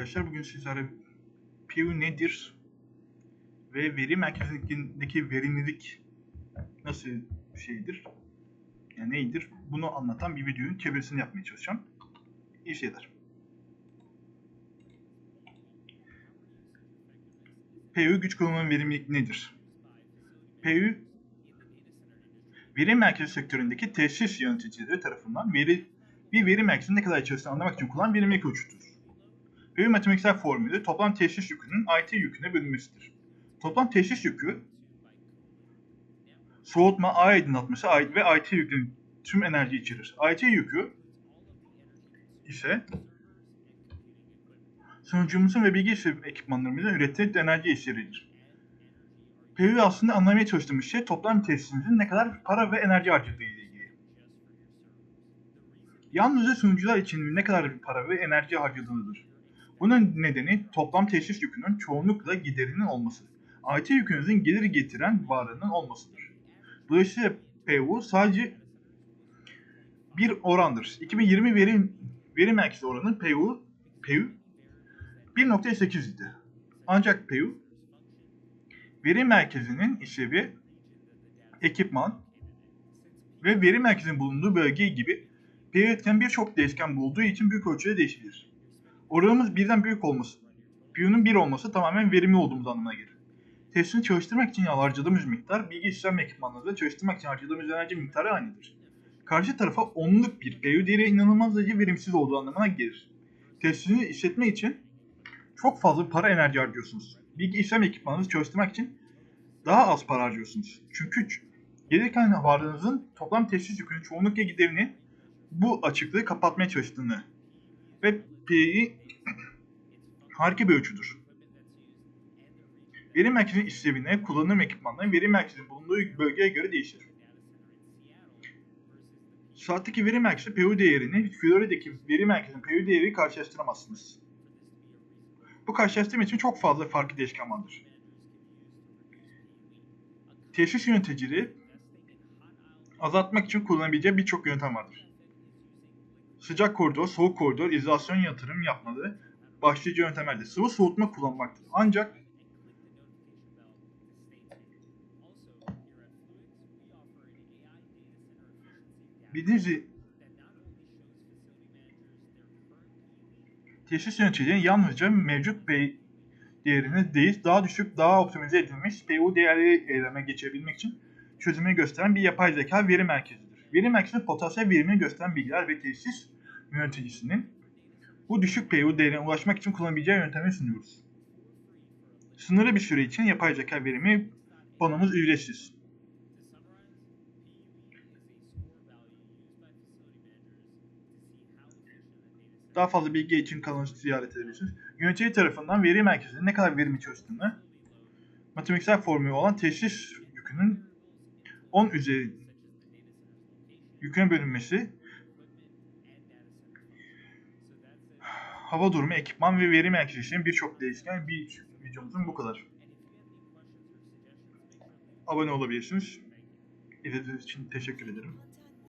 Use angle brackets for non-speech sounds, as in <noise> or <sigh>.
arkadaşlar. Bugün sizlere PU nedir ve veri merkezindeki verimlilik nasıl bir şeydir, yani neydir bunu anlatan bir videonun çevirisini yapmaya çalışacağım. İyi şeyler. PU güç kullanımı verimlilik nedir? PU veri merkezi sektöründeki tesis yöneticileri tarafından veri bir veri merkezinin ne kadar çalıştığını anlamak için kullanılan verimlilik ölçütüdür. Veri matematiksel formülü toplam tesis yükünün IT yüküne bölünmesidir. Toplam tesis yükü soğutma, ağ aydınlatması ve IT yükünün tüm enerji içerir. IT yükü ise sunucumuzun ve bilgi işlem ekipmanlarımızın ürettiği enerji içeriğidir. PV aslında anlamaya çalıştığımız şey toplam tesisimizin ne kadar para ve enerji harcadığı ile ilgili. Yalnızca sunucular için ne kadar para ve enerji harcadığıdır. Bunun nedeni toplam tesis yükünün çoğunlukla giderinin olması. IT yükünüzün gelir getiren varlığının olmasıdır. Dolayısıyla PU sadece bir orandır. 2020 veri, veri merkezi oranı PU, PU 1.8 idi. Ancak PU veri merkezinin işlevi, ekipman ve veri merkezinin bulunduğu bölge gibi PU'den birçok değişken bulduğu için büyük ölçüde değişebilir. Oranımız birden büyük olması, PU'nun 1 olması tamamen verimli olduğumuz anlamına gelir. Testini çalıştırmak için harcadığımız miktar, bilgi işlem ekipmanlarında çalıştırmak için harcadığımız enerji miktarı aynıdır. Karşı tarafa onluk bir PU değeri inanılmaz derece verimsiz olduğu anlamına gelir. Testini işletme için çok fazla para enerji harcıyorsunuz. Bilgi işlem ekipmanınızı çalıştırmak için daha az para harcıyorsunuz. Çünkü gelirken varlığınızın toplam tesis yükünün çoğunlukla giderini bu açıklığı kapatmaya çalıştığını ve P'yi <coughs> harika bir ölçüdür. Veri merkezinin işlevine, kullanım ekipmanları veri merkezinin bulunduğu bölgeye göre değişir. Saatteki veri merkezi PU değerini Flori'deki veri merkezinin PU değeri karşılaştıramazsınız. Bu karşılaştırma için çok fazla farklı değişken vardır. Tesis yöneticileri azaltmak için kullanabileceği birçok yöntem vardır. Sıcak koridor, soğuk koridor, izolasyon yatırım yapmalı başlıca yöntemlerdir. Sıvı soğutma kullanmaktır. Ancak bildiğiniz tesis yöneticileri yalnızca mevcut P değerini değil, daha düşük, daha optimize edilmiş PU değerleri eyleme geçirebilmek için çözümünü gösteren bir yapay zeka veri merkezidir. Veri merkezi potansiyel verimini gösteren bilgiler ve tesis yöneticisinin bu düşük PU değerine ulaşmak için kullanabileceği yöntemi sunuyoruz. Sınırlı bir süre için yapay zeka verimi panomuz ücretsiz. Daha fazla bilgi için kanalımızı ziyaret edebilirsiniz. Yönetici tarafından veri merkezinin ne kadar verimi çalıştığını, matematiksel formülü olan tesis yükünün 10 üzeri yüküne bölünmesi, hava durumu, ekipman ve veri merkezi için birçok değişken bir videomuzun bu kadar. Abone olabilirsiniz. İzlediğiniz için teşekkür ederim.